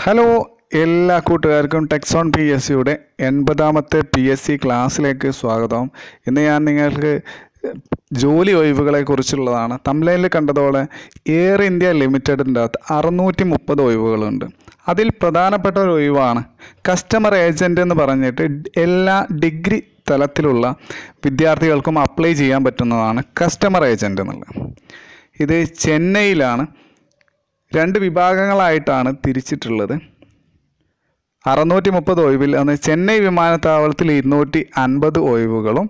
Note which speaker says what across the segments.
Speaker 1: Hello എല്ലാ കൂട്ടുകാർക്കും ടെക്സോൺ P S സിയുടെ എൺപതാമത്തെ പി എസ് സി ക്ലാസ്സിലേക്ക് സ്വാഗതം. ഇന്ന് ഞാൻ നിങ്ങൾക്ക് ജോലി ഒഴിവുകളെ കുറിച്ചുള്ളതാണ് തമിഴ്നാട്ടിൽ കണ്ടതോടെ എയർ ഇന്ത്യ ലിമിറ്റഡിന്റെ അകത്ത് അറുന്നൂറ്റി മുപ്പത് ഒഴിവുകളുണ്ട്. അതിൽ പ്രധാനപ്പെട്ട ഒരു ഒഴിവാണ്. കസ്റ്റമർ ഏജന്റ് എന്ന് പറഞ്ഞിട്ട് എല്ലാ ഡിഗ്രി തലത്തിലുള്ള വിദ്യാർത്ഥികൾക്കും അപ്ലൈ ചെയ്യാൻ പറ്റുന്നതാണ് കസ്റ്റമർ ഏജന്റ് എന്നുള്ളത്. ഇത് ചെന്നൈയിലാണ്. രണ്ട് വിഭാഗങ്ങളായിട്ടാണ് തിരിച്ചിട്ടുള്ളത്. അറുന്നൂറ്റി മുപ്പത് ഒഴിവിൽ അന്ന് ചെന്നൈ വിമാനത്താവളത്തിൽ ഇരുന്നൂറ്റി അൻപത് ഒഴിവുകളും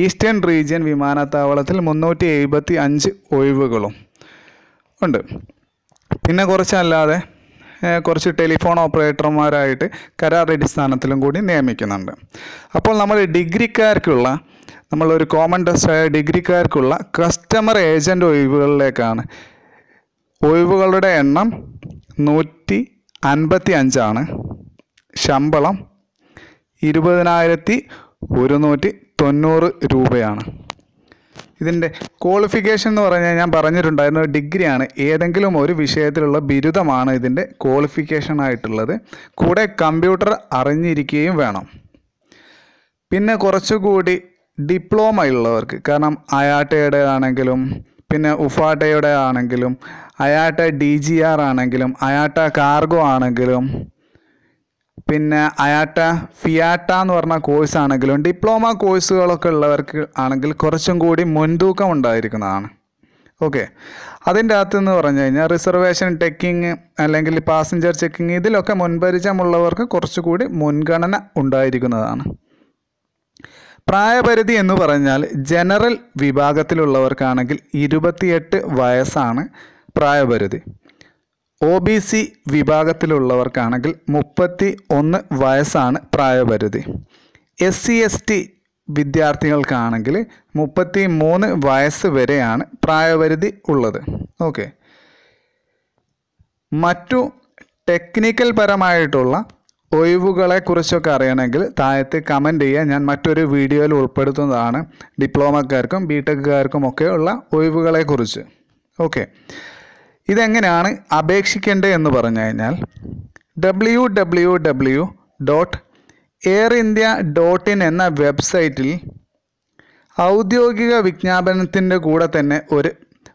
Speaker 1: ഈസ്റ്റേൺ റീജിയൻ വിമാനത്താവളത്തിൽ മുന്നൂറ്റി എഴുപത്തി അഞ്ച് ഒഴിവുകളും ഉണ്ട്. പിന്നെ കുറച്ചല്ലാതെ കുറച്ച് ടെലിഫോൺ ഓപ്പറേറ്റർമാരായിട്ട് കരാർ അടിസ്ഥാനത്തിലും കൂടി നിയമിക്കുന്നുണ്ട്. അപ്പോൾ നമ്മൾ ഡിഗ്രിക്കാർക്കുള്ള നമ്മളൊരു കോമൺ ടെസ്റ്റായ ഡിഗ്രിക്കാർക്കുള്ള കസ്റ്റമർ ഏജന്റ് ഒഴിവുകളിലേക്കാണ് ഒഴിവുകളുടെ എണ്ണം നൂറ്റി അൻപത്തി അഞ്ചാണ് ശമ്പളം ഇരുപതിനായിരത്തി ഒരുന്നൂറ്റി തൊണ്ണൂറ് രൂപയാണ്. ഇതിന്റെ ക്വാളിഫിക്കേഷൻ എന്ന് പറഞ്ഞാൽ ഞാൻ പറഞ്ഞിട്ടുണ്ടായിരുന്നു ഡിഗ്രിയാണ്. ഏതെങ്കിലും ഒരു വിഷയത്തിലുള്ള ബിരുദമാണ് ഇതിന്റെ ക്വാളിഫിക്കേഷൻ ആയിട്ടുള്ളത്. കൂടെ കമ്പ്യൂട്ടർ അറിഞ്ഞിരിക്കുകയും വേണം. പിന്നെ കുറച്ചുകൂടി ഡിപ്ലോമ ഉള്ളവർക്ക് കാരണം അയാട്ടയുടെ ആണെങ്കിലും പിന്നെ ഉഫാട്ടയുടെ ആണെങ്കിലും അയാട്ട ഡി ജി ആർ ആണെങ്കിലും അയാട്ട കാർഗോ ആണെങ്കിലും പിന്നെ അയാട്ട ഫിയാട്ട എന്ന് പറഞ്ഞ കോഴ്സ് ആണെങ്കിലും ഡിപ്ലോമ കോഴ്സുകളൊക്കെ ഉള്ളവർക്ക് ആണെങ്കിൽ കുറച്ചും കൂടി മുൻതൂക്കം ഉണ്ടായിരിക്കുന്നതാണ്. ഓക്കെ അതിന്റെ അകത്ത് എന്ന് പറഞ്ഞു കഴിഞ്ഞാൽ റിസർവേഷൻ ടെക്കിങ് അല്ലെങ്കിൽ പാസഞ്ചർ ചെക്കിങ് ഇതിലൊക്കെ മുൻപരിചയമുള്ളവർക്ക് കുറച്ചുകൂടി മുൻഗണന ഉണ്ടായിരിക്കുന്നതാണ്. പ്രായപരിധി എന്ന് പറഞ്ഞാൽ ജനറൽ വിഭാഗത്തിലുള്ളവർക്കാണെങ്കിൽ ഇരുപത്തിയെട്ട് വയസ്സാണ്. പ്രായപരിധി. ഒ ബി സി വിഭാഗത്തിലുള്ളവർക്കാണെങ്കിൽ മുപ്പത്തി ഒന്ന് വയസ്സാണ് പ്രായപരിധി. എസ് സി എസ് ടി വിദ്യാർത്ഥികൾക്കാണെങ്കിൽ മുപ്പത്തി മൂന്ന് വയസ്സ് വരെയാണ് പ്രായപരിധി ഉള്ളത്. ഓക്കെ. മറ്റു ടെക്നിക്കൽ പരമായിട്ടുള്ള ഒഴിവുകളെ കുറിച്ചൊക്കെ അറിയണമെങ്കിൽ താഴത്ത് കമന്റ് ചെയ്യുക. ഞാൻ മറ്റൊരു വീഡിയോയിൽ ഉൾപ്പെടുത്തുന്നതാണ് ഡിപ്ലോമക്കാർക്കും ബി ടെക്കുകാർക്കും ഒക്കെ ഉള്ള ഒഴിവുകളെക്കുറിച്ച്. ഓക്കെ. ഇതെങ്ങനെയാണ് അപേക്ഷിക്കേണ്ടത് എന്ന് പറഞ്ഞു കഴിഞ്ഞാൽ W W W dot Air India dot in എന്ന വെബ്സൈറ്റിൽ ഔദ്യോഗിക വിജ്ഞാപനത്തിന്റെ കൂടെ തന്നെ ഒരു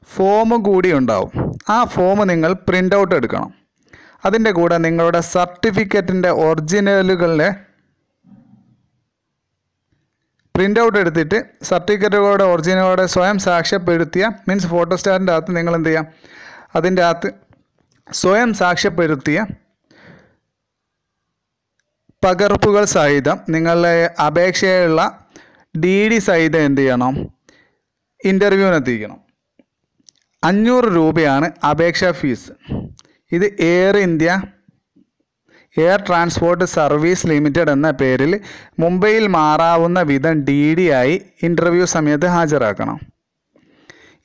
Speaker 1: ഫോം കൂടി ഉണ്ടാവും. ആ ഫോം നിങ്ങൾ പ്രിന്റ് ഔട്ട് എടുക്കണം. അതിന്റെ കൂടെ നിങ്ങളുടെ സർട്ടിഫിക്കറ്റിന്റെ ഒറിജിനലുകളുടെ പ്രിന്റ് ഔട്ട് എടുത്തിട്ട് സർട്ടിഫിക്കറ്റുകളുടെ ഒറിജിനലോടെ സ്വയം സാക്ഷ്യപ്പെടുത്തിയ മീൻസ് ഫോട്ടോസ്റ്റാറ്റിന്റെ അകത്ത് നിങ്ങൾ എന്ത് ചെയ്യാം? അതിന്റെ അകത്ത് സ്വയം സാക്ഷ്യപ്പെടുത്തിയ പകർപ്പുകൾ സഹിതം നിങ്ങളുടെ അപേക്ഷയുള്ള ഡി ഡി സഹിതം എന്ത് ചെയ്യണം? ഇന്റർവ്യൂവിനെത്തിക്കണം അഞ്ഞൂറ് രൂപയാണ് അപേക്ഷാ ഫീസ് ഇത് Air India air transport service limited എന്ന പേരിൽ മുംബൈയിൽ മാറാവുന്ന വിധം ഡി ഡി ആയി ഇന്റർവ്യൂ സമയത്ത് ഹാജരാക്കണം.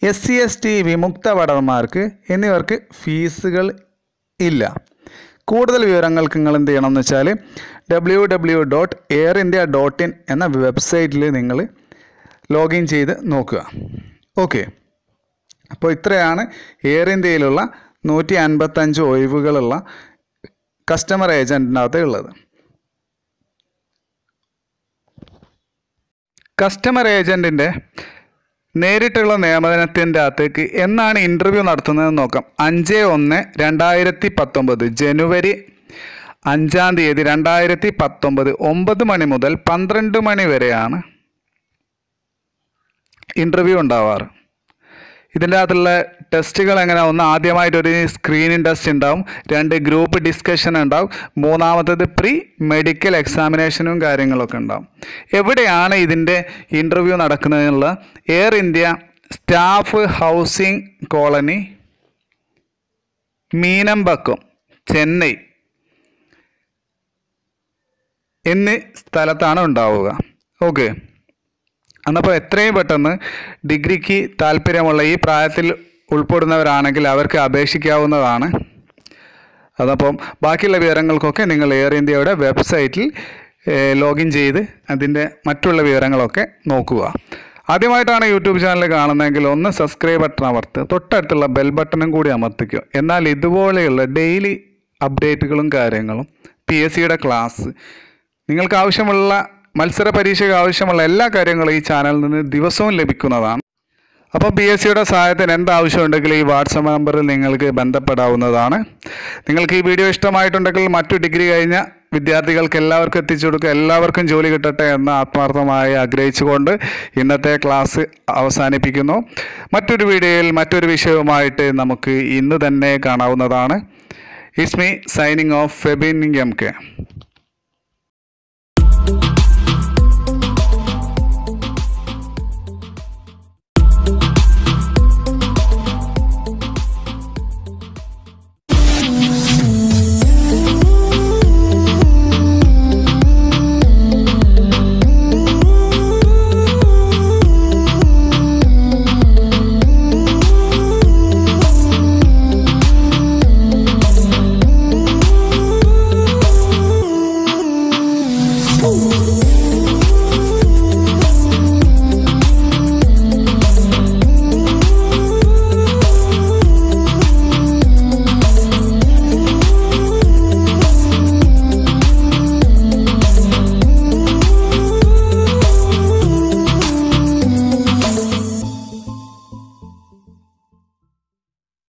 Speaker 1: എസ് സി എസ് ടി വിമുക്ത ഭടന്മാർക്ക് എന്നിവർക്ക് ഫീസുകൾ ഇല്ല. കൂടുതൽ വിവരങ്ങൾക്ക് നിങ്ങൾ എന്ത് ചെയ്യണം എന്ന് വെച്ചാൽ W W dot Air India dot in എന്ന വെബ്സൈറ്റിൽ നിങ്ങൾ ലോഗിൻ ചെയ്ത് നോക്കുക. ഓക്കെ അപ്പോൾ ഇത്രയാണ് എയർ ഇന്ത്യയിലുള്ള നൂറ്റി അൻപത്തഞ്ച് ഒഴിവുകളുള്ള കസ്റ്റമർ ഏജന്റിനകത്ത് ഉള്ളത്. കസ്റ്റമർ ഏജന്റിന്റെ നേരിട്ടുള്ള നിയമനത്തിന്റെ അകത്തേക്ക് എന്നാണ് ഇന്റർവ്യൂ നടത്തുന്നതെന്ന് നോക്കാം. അഞ്ച് ഒന്ന് രണ്ടായിരത്തി പത്തൊമ്പത് ജനുവരി അഞ്ചാം തീയതി രണ്ടായിരത്തി പത്തൊമ്പത് ഒമ്പത് മണി മുതൽ പന്ത്രണ്ട് മണി വരെയാണ് ഇന്റർവ്യൂ ഉണ്ടാവാറ്. ഇതിന്റെ അകത്തുള്ള ടെസ്റ്റുകൾ എങ്ങനെയാണ് ഒന്ന് ആദ്യമായിട്ടൊരു സ്ക്രീനിങ് ടെസ്റ്റ് ഉണ്ടാവും. രണ്ട് ഗ്രൂപ്പ് ഡിസ്കഷൻ ഉണ്ടാവും. മൂന്നാമത്തത് പ്രീ മെഡിക്കൽ എക്സാമിനേഷനും കാര്യങ്ങളൊക്കെ ഉണ്ടാവും. എവിടെയാണ് ഇതിന്റെ interview നടക്കുന്നതെന്നുള്ള? Air India staff housing colony Meenambakkam Chennai. എന്നീ സ്ഥലത്താണ് ഉണ്ടാവുക. ഓക്കെ എന്നപ്പോൾ എത്രയും പെട്ടെന്ന് ഡിഗ്രിക്ക് താല്പര്യമുള്ള ഈ പ്രായത്തിൽ ഉൾപ്പെടുന്നവരാണെങ്കിൽ അവർക്ക് അപേക്ഷിക്കാവുന്നതാണ്. അതപ്പം ബാക്കിയുള്ള വിവരങ്ങൾക്കൊക്കെ നിങ്ങൾ എയർ ഇന്ത്യയുടെ വെബ്സൈറ്റിൽ ലോഗിൻ ചെയ്ത് അതിന്റെ മറ്റുള്ള വിവരങ്ങളൊക്കെ നോക്കുക. ആദ്യമായിട്ടാണ് യൂട്യൂബ് ചാനൽ കാണുന്നതെങ്കിൽ ഒന്ന് സബ്സ്ക്രൈബ് ബട്ടൺ അമർത്ത് തൊട്ടടുത്തുള്ള ബെൽ ബട്ടണും കൂടി അമർത്തിക്കുക. എന്നാൽ ഇതുപോലെയുള്ള ഡെയിലി അപ്ഡേറ്റുകളും കാര്യങ്ങളും പി എസ് സിയുടെ ക്ലാസ് നിങ്ങൾക്ക് ആവശ്യമുള്ള മത്സര പരീക്ഷയ്ക്ക് ആവശ്യമുള്ള എല്ലാ കാര്യങ്ങളും ഈ ചാനലിൽ നിന്ന് ദിവസവും ലഭിക്കുന്നതാണ്. അപ്പോൾ പി എസ് സിയുടെ സഹായത്തിന് എന്താവശ്യമുണ്ടെങ്കിലും ഈ വാട്സപ്പ് നമ്പറിൽ നിങ്ങൾക്ക് ബന്ധപ്പെടാവുന്നതാണ്. നിങ്ങൾക്ക് ഈ വീഡിയോ ഇഷ്ടമായിട്ടുണ്ടെങ്കിൽ മറ്റു ഡിഗ്രി കഴിഞ്ഞ വിദ്യാർത്ഥികൾക്ക് എല്ലാവർക്കും എത്തിച്ചു കൊടുക്കുക. എല്ലാവർക്കും ജോലി കിട്ടട്ടെ എന്ന് ആത്മാർത്ഥമായി ആഗ്രഹിച്ചുകൊണ്ട് ഇന്നത്തെ ക്ലാസ് അവസാനിപ്പിക്കുന്നു. മറ്റൊരു വീഡിയോയിൽ മറ്റൊരു വിഷയവുമായിട്ട് നമുക്ക് ഇന്ന് തന്നെ കാണാവുന്നതാണ്. It's me signing off Febin M K